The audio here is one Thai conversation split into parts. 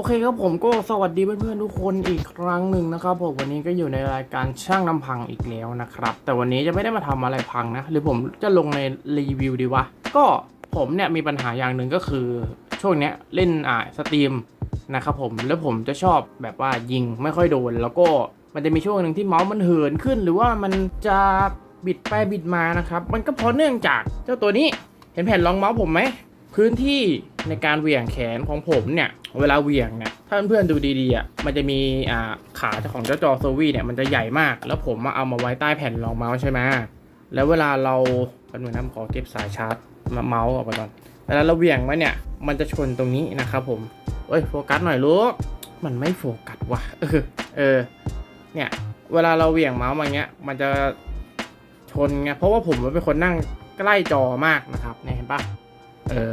โอเคครับผมก็สวัสดีเพื่อนๆทุกคนอีกครั้งหนึ่งนะครับผมวันนี้ก็อยู่ในรายการช่างน้ำพังอีกแล้วนะครับ แต่วันนี้จะไม่ได้มาทำอะไรพังนะ หรือผมจะลงในรีวิวดีวะ ก็ผมเนี่ยมีปัญหาอย่างหนึ่งก็คือ ช่วงเนี้ยเล่นอ่าสตรีมนะครับผมแล้วผมจะชอบแบบว่ายิงไม่ค่อยโดน แล้วก็มันจะมีช่วงหนึ่งที่เมาส์มันเหินขึ้น หรือว่ามันจะบิดไปบิดมานะครับ มันก็เพราะเนื่องจากเจ้าตัวนี้เห็นแผ่นรองเมาส์ผมไหม พื้นที่ในการเหวี่ยงแขนของผมเนี่ย เวลาเหวี่ยงเนี่ย ถ้าเพื่อนๆดูดีๆอะ มันจะมีอ่าขาของเจ้าจอโซวีเนี่ย มันจะใหญ่มาก แล้วผมมาเอามาไว้ใต้แผ่นรองเมาส์ใช่ไหมแล้วเวลาเราแป๊บนึงนะผมขอเก็บสายชาร์จมาเมาส์ออกไปก่อนเวลาเราเหวี่ยงไว้เนี่ย มันจะชนตรงนี้นะครับผม เอ้ยโฟกัสหน่อยลูก มันไม่โฟกัสว่ะ เออ เออ เนี่ย เวลาเราเหวี่ยงเมาส์มาเงี้ย มันจะชนไง เพราะว่าผมเป็นคนนั่งใกล้จอมากนะครับ เนี่ยเห็นปะ เออ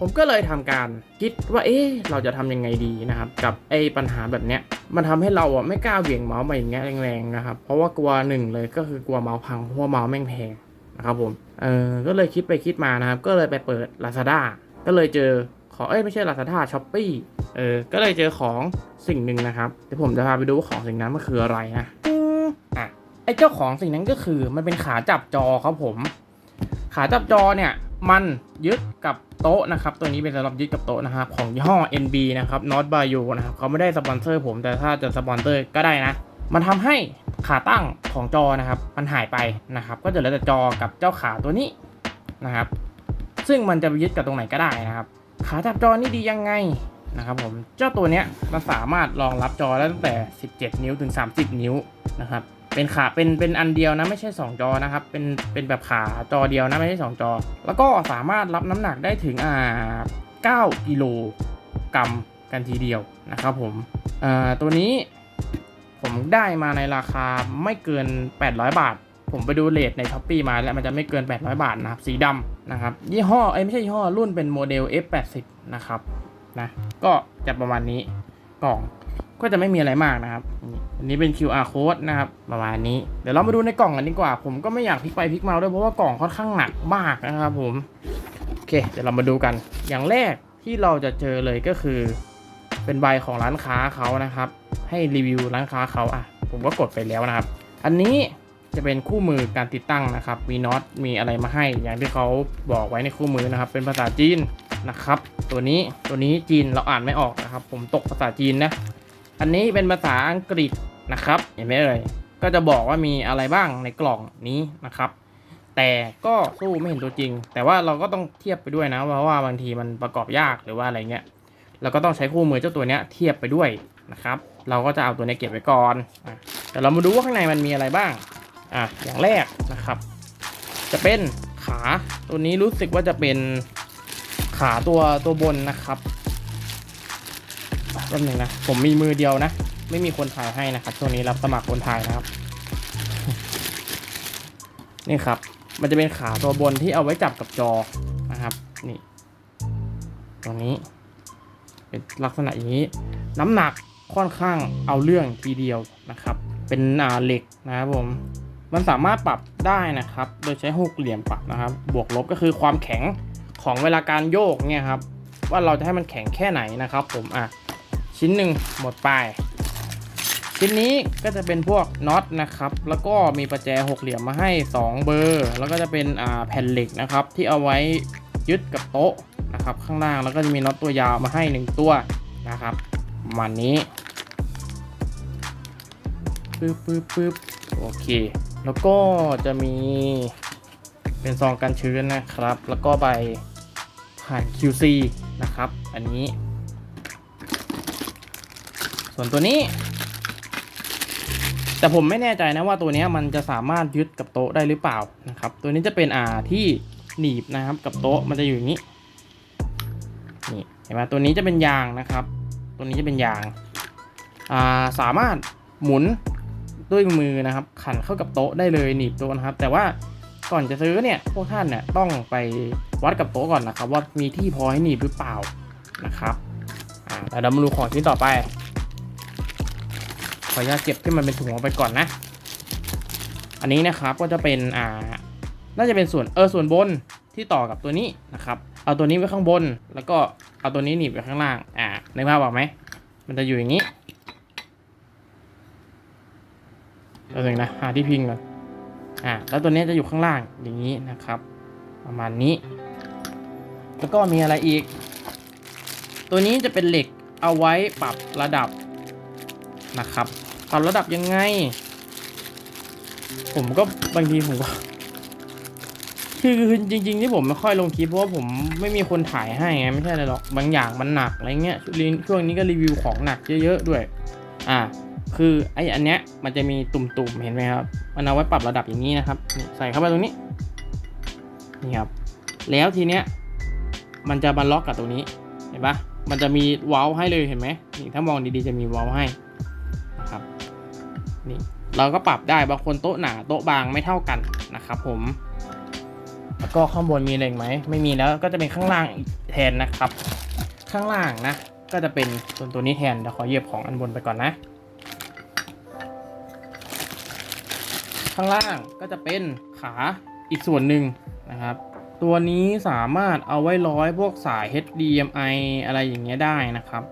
ผมก็เลยทำการคิดว่าเอ๊ะเราจะทำยังไงดีนะครับ กับไอ้ปัญหาแบบเนี้ยมันทำให้เราอะไม่กล้าเหวี่ยงเมาส์ไปอย่างเงี้ยแรงๆนะครับเพราะว่ากลัวหนึ่งเลยก็คือกลัวเมาส์พังเพราะว่าเมาส์แม่งแพงนะครับผมเออก็เลยคิดไปคิดมานะครับ ก็เลยไปเปิด Lazada ก็เลยเจอขอเอ้ยไม่ใช่ Lazada s h o p e e เออก็เลยเจอของสิ่งหนึ่งนะครับเดี๋ยวผมจะพาไปดูว่าของสิ่งนั้นมันคืออะไรนะอะไอ้เจ้าของสิ่งนั้นก็คือมันเป็นขาจับจอครับผม ขาจับจอเนี่ย มันยึดกับโต๊ะนะครับ ตัวนี้เป็นสำหรับยึดกับโต๊ะนะครับของยี่ห้อ NB นะครับ Not Bio นะครับเขาไม่ได้สปอนเซอร์ผมแต่ถ้าจะสปอนเซอร์ก็ได้นะ มันทำให้ขาตั้งของจอนะครับ มันหายไปนะครับ ก็จะเหลือแต่จอกับเจ้าขาตัวนี้นะครับ ซึ่งมันจะยึดกับตรงไหนก็ได้นะครับ ขาจับจอนี่ดียังไงนะครับผมเจ้าตัวเนี้ยมันสามารถรองรับจอได้ตั้งแต่ 17 นิ้วถึง 30 นิ้วนะครับ เป็นขาเป็นเป็นอันเดียวนะไม่ใช่ 2 จอนะครับ เป็นเป็นแบบขาจอเดียวนะไม่ใช่ 2 จอ แล้วก็สามารถรับน้ำหนักได้ถึงอ่า9กิโลกรัมกันทีเดียวนะครับผมอ่าตัวนี้ผมได้มาในราคาไม่เกิน 800 บาท ผมไปดูเลทในช้อปปีมาแล้วมันจะไม่เกิน 800 บาทนะครับ สีดำนะครับ ยี่ห้อเอ้ไม่ใช่ยี่ห้อรุ่นเป็นโมเดล F80 นะครับนะก็จะประมาณนี้กล่อง ก็จะไม่มีอะไรมากนะครับนี่อันนี้เป็น QR code นะครับ ประมาณนี้ เดี๋ยวเรามาดูในกล่องกันดีกว่า ผมก็ไม่อยากพลิกไปพลิกมาด้วยเพราะว่ากล่องค่อนข้างหนักมากนะครับผม โอเค เดี๋ยวเรามาดูกัน อย่างแรกที่เราจะเจอเลยก็คือ เป็นใบของร้านค้าเขานะครับ ให้รีวิวร้านค้าเขาอะ ผมก็กดไปแล้วนะครับ อันนี้จะเป็นคู่มือการติดตั้งนะครับ มีน็อต มีอะไรมาให้ อย่างที่เขาบอกไว้ในคู่มือนะครับ เป็นภาษาจีนนะครับ ตัวนี้ ตัวนี้จีนเราอ่านไม่ออกนะครับ ผมตกภาษาจีนนะ อันนี้เป็นภาษาอังกฤษนะครับเห็นไหมเอ่ยก็จะบอกว่ามีอะไรบ้างในกล่องนี้นะครับ แต่ก็สู้ไม่เห็นตัวจริง แต่ว่าเราก็ต้องเทียบไปด้วยนะเพราะว่าบางทีมันประกอบยากหรือว่าอะไรเงี้ยเราก็ต้องใช้คู่มือเจ้าตัวเนี้ยเทียบไปด้วยนะครับ เราก็จะเอาตัวนี้เก็บไว้ก่อนอแต่เรามาดูว่าข้างในมันมีอะไรบ้างอะอย่างแรกนะครับ จะเป็นขาตัวนี้รู้สึกว่าจะเป็นขาตัวตัวบนนะครับ ป๊บหนึงนะ ผมมีมือเดียวนะ ไม่มีคนถ่ายให้นะครับช่วงนี้รับสมัครคนถ่ายนะครับ นี่ครับ มันจะเป็นขาตัวบนที่เอาไว้จับกับจอนะครับ นี่ตัวนี้ เป็นลักษณะอย่างนี้ น้ำหนักค่อนข้างเอาเรื่องทีเดียวนะครับ เป็นอ่าเหล็กนะครับผม มันสามารถปรับได้นะครับ โดยใช้หกเหลี่ยมปรับนะครับ บวกลบก็คือความแข็งของเวลาการโยกเนี่ยครับ ว่าเราจะให้มันแข็งแค่ไหนนะครับ ผมอะ ชิ้นหนึ่งหมดไป ชิ้นนี้ก็จะเป็นพวกน็อตนะครับ แล้วก็มีประแจหกเหลี่ยมมาให้ 2 เบอร์ แล้วก็จะเป็นแผ่นเหล็กนะครับ ที่เอาไว้ยึดกับโต๊ะนะครับข้างล่างแล้วก็จะมีน็อตตัวยาวมาให้ 1 ตัวนะครับมาณนี้ปึ๊บปึ๊บปึ๊บโอเค แล้วก็จะมีเป็นซองกันชื้นนะครับ แล้วก็ใบผ่าน QC นะครับ อันนี้ ส่วนตัวนี้ แต่ผมไม่แน่ใจนะว่าตัวนี้มันจะสามารถยึดกับโต๊ะได้หรือเปล่านะครับ ตัวนี้จะเป็นอ่าที่หนีบนะครับกับโต๊ะมันจะอยู่อย่างนี้นี่เห็นไหมตัวนี้จะเป็นยางนะครับ ตัวนี้จะเป็นยางอ่าสามารถหมุนด้วยมือนะครับ ขันเข้ากับโต๊ะได้เลยหนีบโต๊ะนะครับ แต่ว่าก่อนจะซื้อเนี่ยพวกท่านเนี่ยต้องไปวัดกับโต๊ะก่อนนะครับ ว่ามีที่พอให้หนีบหรือเปล่านะครับอ่าแต่เรามาดูของชิ้นต่อไป ขออนุญาตเก็บที่มันเป็นถุงออกไปก่อนนะ อันนี้นะครับก็จะเป็นอ่าน่าจะเป็นส่วนเออส่วนบนที่ต่อกับตัวนี้นะครับ เอาตัวนี้ไว้ข้างบน แล้วก็เอาตัวนี้หนีบไว้ข้างล่างอ่าในภาพบอกไหมมันจะอยู่อย่างนี้ตัวหนึ่งนะหาที่พิงก่อนอ่าแล้วตัวนี้จะอยู่ข้างล่างอย่างนี้นะครับ ประมาณนี้ แล้วก็มีอะไรอีก ตัวนี้จะเป็นเหล็กเอาไว้ปรับระดับนะครับ ปรับระดับยังไง ผมก็บางทีผมก็คือคือจริงๆที่ผมไม่ค่อยลงคลิปเพราะว่าผมไม่มีคนถ่ายให้ไงไม่ใช่อะไรหรอกบางอย่างมันหนักอะไรเงี้ยช่วงช่วงนี้ก็รีวิวของหนักเยอะๆด้วย อ่า คือไออันเนี้ยมันจะมีตุ่มๆเห็นไหมครับมันเอาไว้ปรับระดับอย่างนี้นะครับนี่ใส่เข้าไปตรงนี้นี่ครับแล้วทีเนี้ยมันจะมาล็อกกับตรงนี้เห็นปะมันจะมีว้าให้เลยเห็นไหมนี่ถ้ามองดีๆจะมีว้าให้ นี่เราก็ปรับได้บางคนโต๊ะหนาโต๊ะบางไม่เท่ากันนะครับผม แล้วก็ข้างบนมีอะไรไหมไม่มีแล้วก็จะเป็นข้างล่างแทนนะครับ ข้างล่างนะ ก็จะเป็นส่วนตัวนี้แทนเดี๋ยวขอเยียบของอันบนไปก่อนนะ ข้างล่างก็จะเป็นขาอีกส่วนหนึ่งนะครับ ตัวนี้สามารถเอาไว้ร้อยพวกสาย HDMI อะไรอย่างเงี้ยได้นะครับ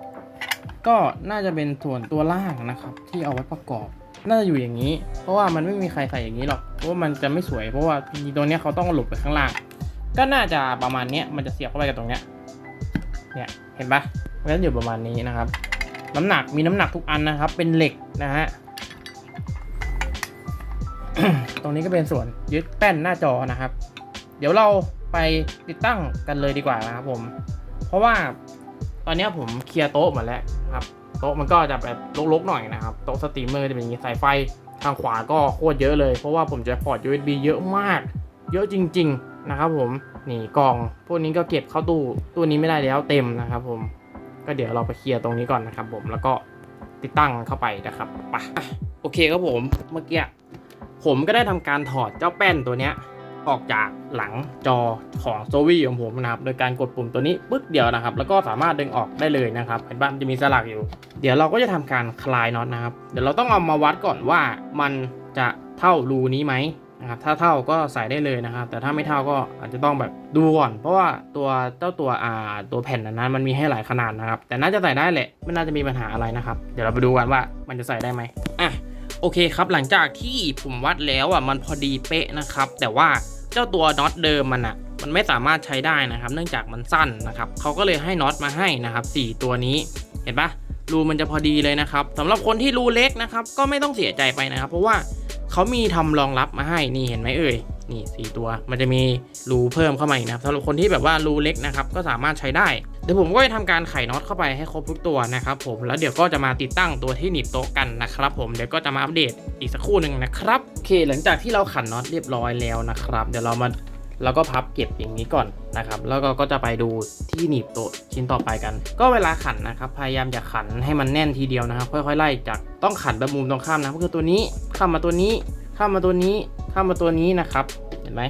ก็น่าจะเป็นส่วนตัวล่างนะครับ ที่เอาไว้ประกอบ น่าจะอยู่อย่างนี้ เพราะว่ามันไม่มีใครใส่อย่างนี้หรอก เพราะว่ามันจะไม่สวย เพราะว่าตัวเนี้ยเขาต้องหลบไปข้างล่าง ก็น่าจะประมาณเนี้ย มันจะเสียบเข้าไปกับตรงเนี้ย เนี่ย เห็นปะมันอยู่ประมาณนี้นะครับ น้ำหนัก มีน้ำหนักทุกอันนะครับ เป็นเหล็กนะฮะ ตรงนี้ก็เป็นส่วนยึดแป้นหน้าจอนะครับ เดี๋ยวเราไปติดตั้งกันเลยดีกว่านะครับผม เพราะว่าตอนนี้ผมเคลียร์โต๊ะหมดแล้วครับ โต๊ะมันก็จะแบบรกๆหน่อยนะครับ โต๊ะสตรีมเมอร์จะเป็นอย่างนี้สายไฟทางขวาก็โคตรเยอะเลย เพราะว่าผมจะพอร์ต USB เยอะมาก เยอะจริง ๆ นะครับผม นี่กล่อง พวกนี้ก็เก็บเข้าตู้ ตู้นี้ไม่ได้แล้วเต็มนะครับผม ก็เดี๋ยวเราไปเคลียร์ตรงนี้ก่อนนะครับผม แล้วก็ติดตั้งเข้าไปนะครับไปอะโอเคครับผม เมื่อกี้ผมก็ได้ทำการถอดเจ้าแป้นตัวเนี้ย ออกจากหลังจอของโซวี่ของผมนะครับ โดยการกดปุ่มตัวนี้ปึ๊กเดียวนะครับ แล้วก็สามารถดึงออกได้เลยนะครับเห็นบ้านจะมีสลักอยู่ เดี๋ยวเราก็จะทำการคลายน็อตนะครับ เดี๋ยวเราต้องเอามาวัดก่อนว่ามันจะเท่ารูนี้ไหมนะครับ ถ้าเท่าก็ใส่ได้เลยนะครับ แต่ถ้าไม่เท่าก็อาจจะต้องแบบดูก่อน เพราะว่าตัวเจ้าตัวอ่าตัวแผ่นนั้นมันมีให้หลายขนาดนะครับ แต่น่าจะใส่ได้แหละ ไม่น่าจะมีปัญหาอะไรนะครับ เดี๋ยวเราไปดูกันว่ามันจะใส่ได้ไหมอะ โอเคครับหลังจากที่ผมวัดแล้วอะมันพอดีเป๊ะนะครับ แต่ว่าเจ้าตัวน็อตเดิมมันอะมันไม่สามารถใช้ได้นะครับ เนื่องจากมันสั้นนะครับเขาก็เลยให้น็อตมาให้นะครับ 4 ตัวนี้เห็นปะรูมันจะพอดีเลยนะครับสำหรับคนที่รูเล็กนะครับก็ไม่ต้องเสียใจไปนะครับ เพราะว่าเขามีทำรองรับมาให้นี่เห็นไหมเอ่ยนี่สี่ตัว มันจะมีรูเพิ่มเข้ามาอีกนะครับสำหรับคนที่แบบว่ารูเล็กนะครับก็สามารถใช้ได้ เดี๋ยวผมก็จะทำการไขน็อตเข้าไปให้ครบทุกตัวนะครับผมแล้วเดี๋ยวก็จะมาติดตั้งตัวที่หนีบโต๊ะกันนะครับผมเดี๋ยวก็จะมาอัปเดตอีกสักครู่หนึ่งนะครับโอเค หลังจากที่เราขันน็อตเรียบร้อยแล้วนะครับเดี๋ยวเรามาเราก็พับเก็บอย่างนี้ก่อนนะครับ แล้วก็ก็จะไปดูที่หนีบโต๊ะชิ้นต่อไปกัน ก็เวลาขันนะครับ พยายามอย่าขันให้มันแน่นทีเดียวนะครับ ค่อยๆไล่จากต้องขันแบบมุมตรงข้ามนะก็คือตัวนี้ข้ามมาตัวนี้ข้ามมาตัวนี้ข้ามมาตัวนี้นะครับ เห็นไหม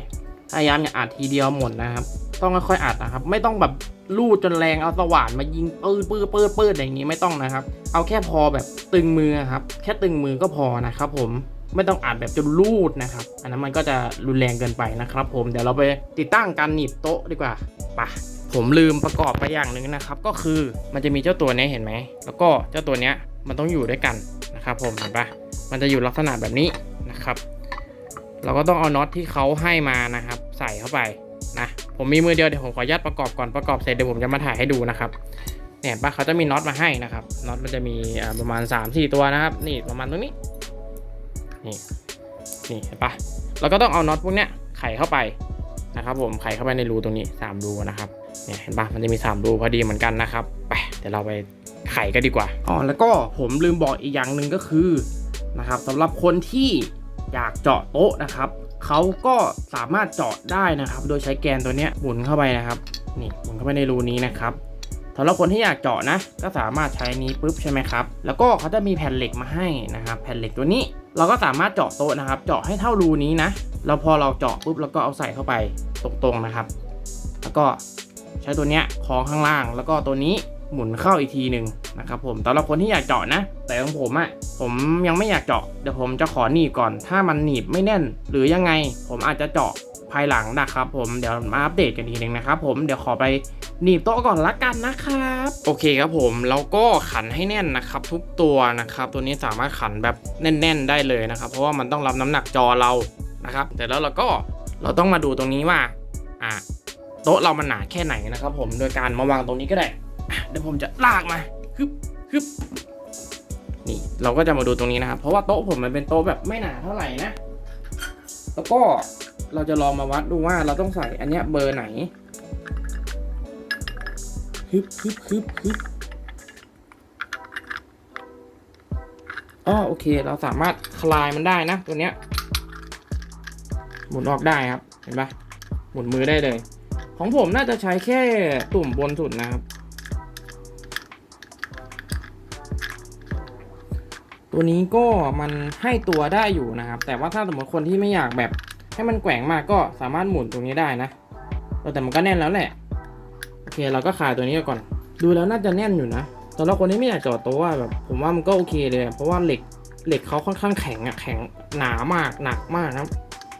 พยายามอย่าอัดทีเดียวหมดนะครับ ต้องค่อยๆอัดนะครับ ไม่ต้องแบบ ลูดจนแรงเอาสว่านมายิงปื้ดปื้ดปื้ดปื้ดอย่างนี้ไม่ต้องนะครับ เอาแค่พอแบบตึงมือครับ แค่ตึงมือก็พอนะครับผมไม่ต้องอัดแบบจนลูดนะครับ อันนั้นมันก็จะรุนแรงเกินไปนะครับ ผมเดี๋ยวเราไปติดตั้งการหนีบโต๊ะดีกว่าไปะผมลืมประกอบไปอย่างหนึ่งนะครับ ก็คือมันจะมีเจ้าตัวนี้เห็นไหมแล้วก็เจ้าตัวเนี้ยมันต้องอยู่ด้วยกันนะครับ ผมเห็นปะมันจะอยู่ลักษณะแบบนี้นะครับ เราก็ต้องเอาน็อตที่เขาให้มานะครับ ใส่เข้าไป นะผมมีมือเดียวเดี๋ยวผมขออนุญาตประกอบก่อนประกอบเสร็จเดี๋ยวผมจะมาถ่ายให้ดูนะครับเนี่ยป้าเขาจะมีน็อตมาให้นะครับน็อตมันจะมีประมาณ 3-4 ตัวนะครับ นี่ประมาณตรงนี้นี่นี่เห็นปะเราก็ต้องเอาน็อตพวกเนี้ยไขเข้าไปนะครับ ผมไขเข้าไปในรูตรงนี้ 3 รูนะครับเนี่ยเห็นปะมันจะมี 3 รูพอดีเหมือนกันนะครับไปเดี๋ยวเราไปไขกันดีกว่าอ๋อแล้วก็ผมลืมบอกอีกอย่างหนึ่งก็คือนะครับสำหรับคนที่อยากเจาะโต๊ะนะครับ เขาก็สามารถเจาะได้นะครับ โดยใช้แกนตัวนี้หมุนเข้าไปนะครับ นี่หมุนเข้าไปในรูนี้นะครับสำหรับคนที่อยากเจาะนะ ก็สามารถใช้นี้ปุ๊บใช่ไหมครับ แล้วก็เขาจะมีแผ่นเหล็กมาให้นะครับ แผ่นเหล็กตัวนี้ เราก็สามารถเจาะโต๊ะนะครับ เจาะให้เท่ารูนี้นะแล้วพอเราเจาะปุ๊บเราก็เอาใส่เข้าไปตรงๆนะครับ แล้วก็ใช้ตัวเนี้ยคล้องข้างล่าง แล้วก็ตัวนี้ หมุนเข้าอีกทีหนึ่งนะครับผมสำหรับคนที่อยากเจาะนะ แต่ของผมอะ่ะผมยังไม่อยากเจาะเดี๋ยวผมจะขอหนีบก่อน ถ้ามันหนีบไม่แน่น หรือยังไง ผมอาจจะเจาะภายหลังนะครับผมเดี๋ยวมาอัปเดตกันทีหนึ่งนะครับผมเดี๋ยวขอไปหนีบโต๊ะก่อนละกันนะครับ โอเคครับผมแล้วก็ขันให้แน่นนะครับ ทุกตัวนะครับ ตัวนี้สามารถขันแบบแน่น ๆ ได้เลยนะครับ เพราะว่ามันต้องรับน้ำหนักจอเรานะครับแต่แล้วเราก็เราต้องมาดูตรงนี้ว่าอะโต๊ะเรามันหนาแค่ไหนนะครับ ผมโดยการมาวางตรงนี้ก็ได้ เดี๋ยวผมจะลากมาฮึบฮึบนี่เราก็จะมาดูตรงนี้นะครับ เพราะว่าโต๊ะผมมันเป็นโต๊ะแบบไม่หนาเท่าไหร่นะ แล้วก็เราจะลองมาวัดดูว่าเราต้องใส่อันเนี้ยเบอร์ไหนฮึบฮึบฮึบฮึบอ๋อโอเค เราสามารถคลายมันได้นะ ตัวเนี้ย หมุนออกได้ครับ เห็นปะหมุนมือได้เลย ของผมน่าจะใช้แค่ตุ่มบนสุดนะครับ ตัวนี้ก็มันให้ตัวได้อยู่นะครับ แต่ว่าถ้าสมมติคนที่ไม่อยากแบบให้มันแกว่งมากก็สามารถหมุนตรงนี้ได้นะแต่มันก็แน่นแล้วแหละ โอเคเราก็ขายตัวนี้ก่อน ดูแล้วน่าจะแน่นอยู่นะสำหรับคนที่ไม่อยากจอดต๊ะอะแบบ ผมว่ามันก็โอเคเลย เพราะว่าเหล็กเหล็กเขาค่อนข้างแข็งอะแข็งหนามากหนักมากนะครับ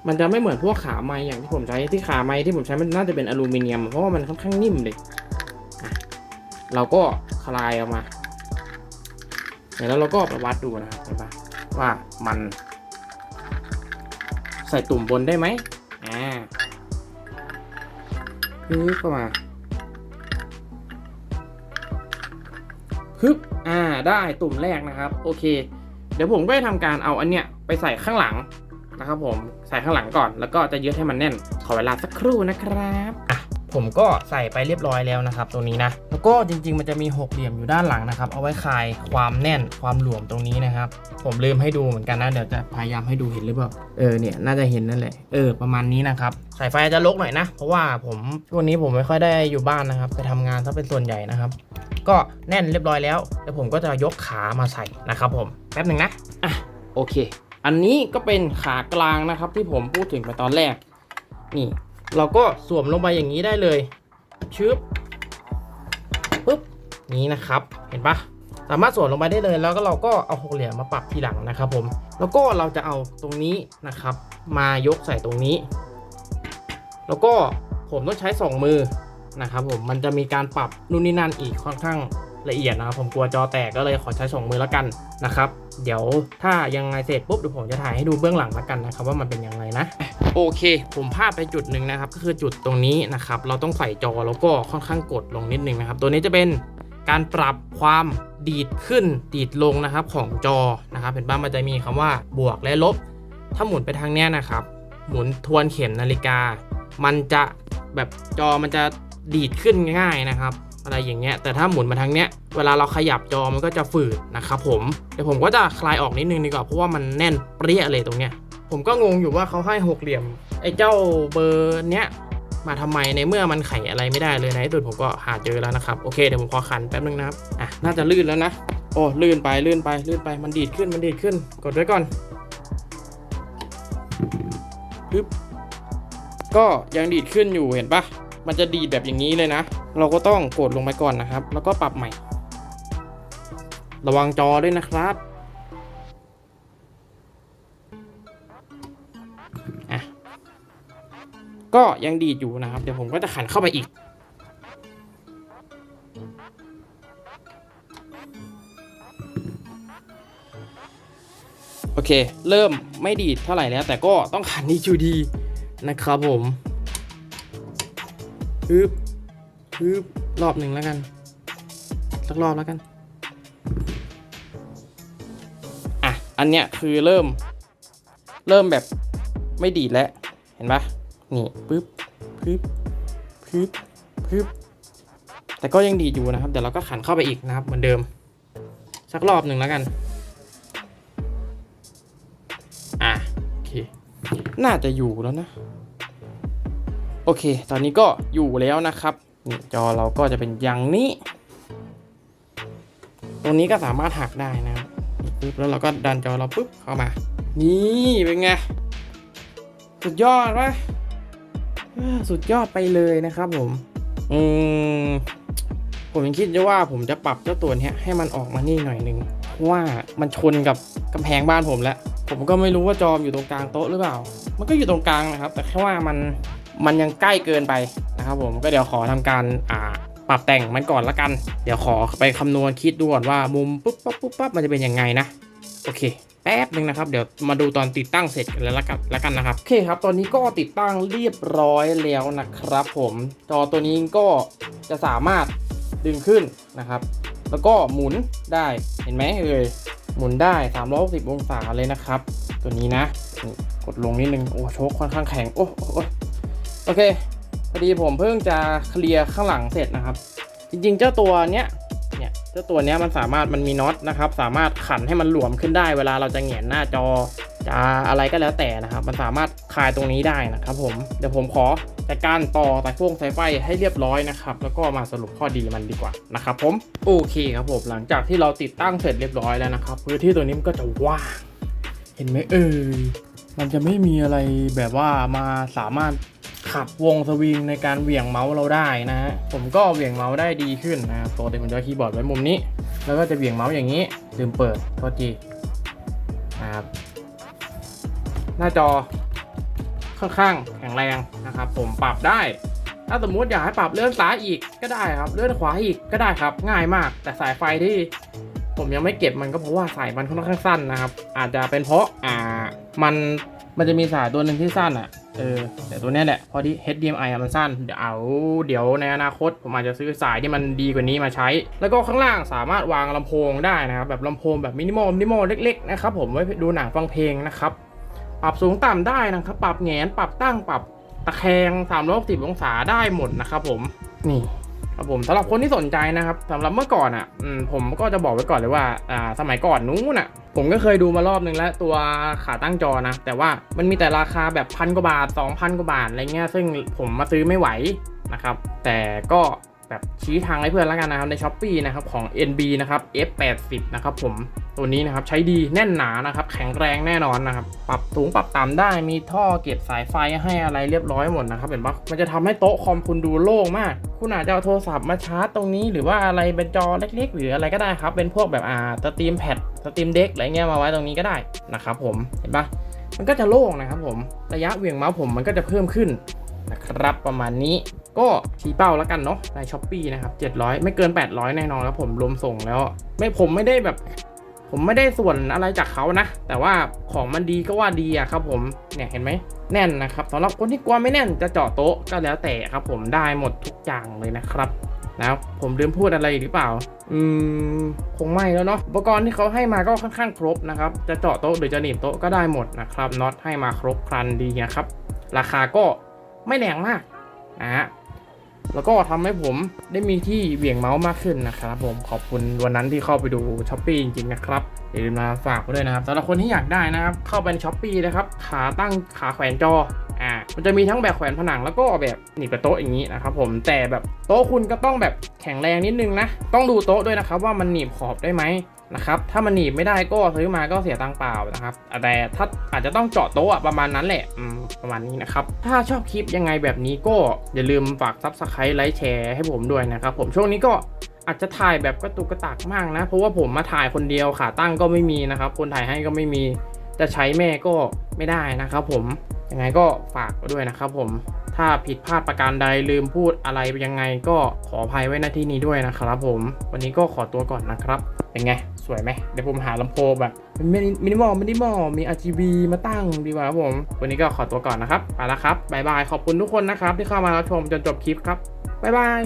มันจะไม่เหมือนพวกขาไม้อย่างที่ผมใช้ที่ขาไม้ที่ผมใช้มันน่าจะเป็นอลูมิเนียม เพราะว่ามันค่อนข้างนิ่มเลยเราก็คลายออกมา แล้วเราก็ไปวัดดูนะครับเห็นปะว่ามัน ใส่ตุ่มบนได้ไหมอ่าคือเข้ามาฮึบอ่าได้ตุ่มแรกนะครับ โอเค เดี๋ยวผมก็จะทำการเอาอันเนี้ยไปใส่ข้างหลังนะครับผมใส่ข้างหลังก่อนแล้วก็จะยึดให้มันแน่น ขอเวลาสักครู่นะครับ ผมก็ใส่ไปเรียบร้อยแล้วนะครับ ตรงนี้นะ ก็จริง ๆ มันจะมีหกเหลี่ยมอยู่ด้านหลังนะครับ เอาไว้คลายความแน่นความหลวมตรงนี้นะครับ ผมลืมให้ดูเหมือนกันนะ เดี๋ยวจะพยายามให้ดูเห็นหรือเปล่า เออเนี่ยน่าจะเห็นนั่นแหละ เออประมาณนี้นะครับสายไฟจะลกหน่อยนะ เพราะว่าผมช่วงนี้ผมไม่ค่อยได้อยู่บ้านนะครับ ไปทำงานซะเป็นส่วนใหญ่นะครับ ก็แน่นเรียบร้อยแล้วเดี๋ยวผมก็จะยกขามาใส่นะครับ ผมแป๊บหนึ่งนะอะโอเค อันนี้ก็เป็นขากลางนะครับ ที่ผมพูดถึงไปตอนแรก นี่ เราก็สวมลงไปอย่างนี้ได้เลยชึบ นี้นะครับ เห็นปะสามารถสวมลงไปได้เลย แล้วก็เราก็เอาหกเหลี่ยมมาปรับทีหลังนะครับผม แล้วก็เราจะเอาตรงนี้นะครับ มายกใส่ตรงนี้ แล้วก็ผมต้องใช้สองมือนะครับผมมันจะมีการปรับนู่นนี่นั่นอีกค่อนข้างละเอียดนะครับผมกลัวจอแตกก็เลยขอใช้สองมือแล้วกันนะครับ เดี๋ยวถ้ายังไงเสร็จปุ๊บเดี๋ยวผมจะถ่ายให้ดูเบื้องหลังแล้วกันนะครับ ว่ามันเป็นยังไงนะ โอเค ผมพลาดไปจุดหนึ่งนะครับ ก็คือจุดตรงนี้นะครับ เราต้องใส่จอแล้วก็ค่อนข้างกดลงนิดนึงนะครับ ตัวนี้จะเป็น การปรับความดีดขึ้นดีดลงนะครับของจอนะครับเห็นป่ะมันจะมีคำว่าบวกและลบ ถ้าหมุนไปทางเนี้ยนะครับ หมุนทวนเข็มนาฬิกา มันจะแบบจอมันจะดีดขึ้นง่ายนะครับ อะไรอย่างเงี้ยแต่ถ้าหมุนมาทางเนี้ยเวลาเราขยับจอมันก็จะฝืดนะครับผมเดี๋ยวผมก็จะคลายออกนิดนึงดีกว่าเพราะว่ามันแน่นเปรี้ยเลยตรงเนี้ยผมก็งงอยู่ว่าเขาให้หกเหลี่ยมไอ้เจ้าเบอร์เนี้ย มาทำไมในเมื่อมันไขอะไรไม่ได้เลยในที่สุดผมก็หาเจอแล้วนะครับ โอเคเดี๋ยวผมขอขันแป๊บนึงนะครับอะน่าจะลื่นแล้วนะ โอ้ลื่นไปลื่นไปลื่นไปมันดีดขึ้นมันดีดขึ้น กดไว้ก่อนปึ๊บก็ยังดีดขึ้นอยู่เห็นปะมันจะดีดแบบอย่างนี้เลยนะ เราก็ต้องกดลงไปก่อนนะครับ แล้วก็ปรับใหม่ ระวังจอด้วยนะครับ ก็ยังดีดอยู่นะครับ เดี๋ยวผมก็จะขันเข้าไปอีก โอเค เริ่มไม่ดีดเท่าไหร่แล้ว แต่ก็ต้องขันอีกอยู่ดีนะครับผมฮึบฮึบรอบหนึ่งแล้วกัน สักรอบแล้วกัน อะ อันเนี้ยคือเริ่ม เริ่มแบบไม่ดีดแล้ว เห็นปะ นี่ปึ๊บปึ๊บปึ๊บปึ๊บแต่ก็ยังดีอยู่นะครับ เดี๋ยวเราก็ขันเข้าไปอีกนะครับ เหมือนเดิม สักรอบหนึ่งแล้วกัน อะโอเค น่าจะอยู่แล้วนะ โอเค ตอนนี้ก็อยู่แล้วนะครับนี่จอเราก็จะเป็นอย่างนี้ ตรงนี้ก็สามารถหักได้นะปึ๊บแล้วเราก็ดันจอเราปุ๊บเข้ามา นี่เป็นไง สุดยอดปะเออ สุดยอดไปเลยนะครับผม อืม ผมยังคิดอยู่ว่าผมจะปรับเจ้าตัวเนี้ยให้มันออกมานี่หน่อยหนึงว่ามันชนกับกำแพงบ้านผมแล้ว ผมก็ไม่รู้ว่าจอมอยู่ตรงกลางโต๊ะหรือเปล่า มันก็อยู่ตรงกลางนะครับ แต่แค่ว่ามันมันยังใกล้เกินไปนะครับผมก็เดี๋ยวขอทำการอ่าปรับแต่งมันก่อนละกัน เดี๋ยวขอไปคำนวณคิดดูก่อนว่ามุมปุ๊บปั๊บปุ๊บปั๊บมันจะเป็นยังไงนะ โอเค แป๊บหนึ่งนะครับ เดี๋ยวมาดูตอนติดตั้งเสร็จกันแล้วละกันละกันนะครับ โอเคครับ ตอนนี้ก็ติดตั้งเรียบร้อยแล้วนะครับผมจอตัวนี้ก็จะสามารถดึงขึ้นนะครับ แล้วก็หมุนได้เห็นไหมเอ่ยหมุนได้ 360 องศาเลยนะครับ ตัวนี้นะกดลงนิดนึงโอ้โชคค่อนข้างแข็งโอ้โอ้โอเคพอดีผมเพิ่งจะเคลียร์ข้างหลังเสร็จนะครับ จริงๆ เจ้าตัวเนี้ย เจ้าตัวนี้มันสามารถมันมีน็อตนะครับ สามารถขันให้มันหลวมขึ้นได้ เวลาเราจะแหงนหน้าจอจะอะไรก็แล้วแต่นะครับ มันสามารถคลายตรงนี้ได้นะครับ ผมเดี๋ยวผมขอจัดการต่อสายฟงสายไฟให้เรียบร้อยนะครับ แล้วก็มาสรุปข้อดีมันดีกว่านะครับ ผมโอเคครับผมหลังจากที่เราติดตั้งเสร็จเรียบร้อยแล้วนะครับพื้นที่ตัวนี้มันก็จะว่างเห็นไหมเอ่ยมันจะไม่มีอะไรแบบว่ามาสามารถ ขับวงสวิงในการเหวี่ยงเมาส์เราได้นะฮะผมก็เหวี่ยงเมาส์ได้ดีขึ้นนะครับปกติผมจะเอคีย์บอร์ดไว้มุมนี้ แล้วก็จะเหวี่ยงเมาส์อย่างนี้ลืมเปิดโทษทีนะครับหน้าจอค่อนข้างแข็งแรงนะครับ ผมปรับได้ ถ้าสมมุติอยากให้ปรับเลื่อนซ้ายอีกก็ได้ครับ เลื่อนขวาอีกก็ได้ครับ ง่ายมาก แต่สายไฟที่ผมยังไม่เก็บมันก็เพราะว่าสายมันค่อนข้างสั้นนะครับ อาจจะเป็นเพราะอ่ามันมันจะมีสายตัวหนึ่งที่สั้นอะ เออแต่ตัวนี้แหละพอที่ HDMI มันสั้น เดี๋ยวเอาเดี๋ยวในอนาคตผมอาจจะซื้อสายที่มันดีกว่านี้มาใช้ แล้วก็ข้างล่างสามารถวางลำโพงได้นะครับ แบบลำโพงแบบมินิมอลมินิมอลเล็กๆนะครับผมไว้ดูหนังฟังเพลงนะครับ ปรับสูงต่ำได้นะครับ ปรับแงนปรับตั้งปรับตะแคง360องศาได้หมดนะครับผมนี่ ครับผมสำหรับคนที่สนใจนะครับสำหรับเมื่อก่อนอะผมก็จะบอกไว้ก่อนเลยว่าอ่าสมัยก่อนนู้นอะผมก็เคยดูมารอบนึงแล้วตัวขาตั้งจอนะ แต่ว่ามันมีแต่ราคาแบบพันกว่าบาท 2,000 กว่าบาทอะไรเงี้ยซึ่งผมมาซื้อไม่ไหวนะครับแต่ก็ แบบชี้ทางให้เพื่อนแล้วกันนะครับใน s h อ p e e นะครับของ NB นะครับ F80 นะครับผมตัวนี้นะครับใช้ดีแน่นหนานะครับแข็งแรงแน่นอนนะครับปรับสูงปรับต่ำได้มีท่อเก็บสายไฟให้อะไรเรียบร้อยหมดนะครับเห็นปะมันจะทำให้โต๊ะคอมคุณดูโล่งมาก คุณอาจจะเอาโทรศัพท์มาชาร์จตรงนี้ หรือว่าอะไรเป็นจอเล็ก ๆ หรืออะไรก็ได้ครับเป็นพวกแบบอ่าสตรีมแพดสตรีมเด็กอะไรเงี้ยมาไว้ตรงนี้ก็ได้นะครับผมเห็นปะมันก็จะโล่งนะครับผมระยะเหวี่ยงเมาส์ผมมันก็จะเพิ่มขึ้นนะครับประมาณนี้ ก็ชี้เป้าแล้วกันเนาะในช้อปปีนะครับ700 ไม่เกิน 800 แน่นอนแล้วผมรวมส่งแล้ว ไม่ผมไม่ได้แบบ ผมไม่ได้ส่วนอะไรจากเขานะ แต่ว่าของมันดีก็ว่าดีอะครับผมเนี่ยเห็นไหมแน่นนะครับสำหรับคนที่กลัวไม่แน่นจะเจาะโต๊ะก็แล้วแต่ครับ ผมได้หมดทุกอย่างเลยนะครับนะผมลืมพูดอะไรหรือเปล่า อืม คงไม่แล้วเนาะ อุปกรณ์ที่เขาให้มาก็ค่อนข้างครบนะครับ จะเจาะโต๊ะหรือจะหนีบโต๊ะก็ได้หมดนะครับ น็อตให้มาครบครันดีนะครับ ราคาก็ไม่แรงมากนะฮะ แล้วก็ทำให้ผมได้มีที่เหวี่ยงเมาส์มากขึ้นนะครับผมขอบคุณวันนั้นที่เข้าไปดูช้อปปีจริงๆนะครับอย่าลืมมาฝากไว้ด้วยนะครับสำหรับคนที่อยากได้นะครับ เข้าไปในช้อปปีนะครับขาตั้งขาแขวนจออ่ามันจะมีทั้งแบบแขวนผนังแล้วก็แบบหนีบกับโต๊ะอย่างนี้นะครับผมแต่แบบโต๊ะคุณก็ต้องแบบแข็งแรงนิดนึงนะต้องดูโต๊ะด้วยนะครับว่ามันหนีบขอบได้ไหม นะครับ ถ้ามันหนีบไม่ได้ก็ซื้อมาก็เสียตังเปล่านะครับ แต่ถ้าอาจจะต้องเจาะโต๊ะประมาณนั้นแหละประมาณนี้นะครับ ถ้าชอบคลิปยังไงแบบนี้ก็อย่าลืมฝากซับสไครต์ไลค์แชร์ให้ผมด้วยนะครับ ผมช่วงนี้ก็อาจจะถ่ายแบบกระตุกกระตักมากนะ เพราะว่าผมมาถ่ายคนเดียวขาตั้งก็ไม่มีนะครับ คนถ่ายให้ก็ไม่มี จะใช้แม่ก็ไม่ได้นะครับ ผมยังไงก็ฝากด้วยนะครับผม ถ้าผิดพลาดประการใดลืมพูดอะไรยังไงก็ขออภัยไว้ณที่นี้ด้วยนะครับผม วันนี้ก็ขอตัวก่อนนะครับ เป็นไง สวยไหมเดี๋ยวผมหาลำโพงแบบมินิมอลมินิมอลมี RGB มาตั้งดีกว่าครับผม วันนี้ก็ขอตัวก่อนนะครับไปแล้วครับบายบายขอบคุณทุกคนนะครับที่เข้ามารับชมจนจบคลิปครับบ๊ายบาย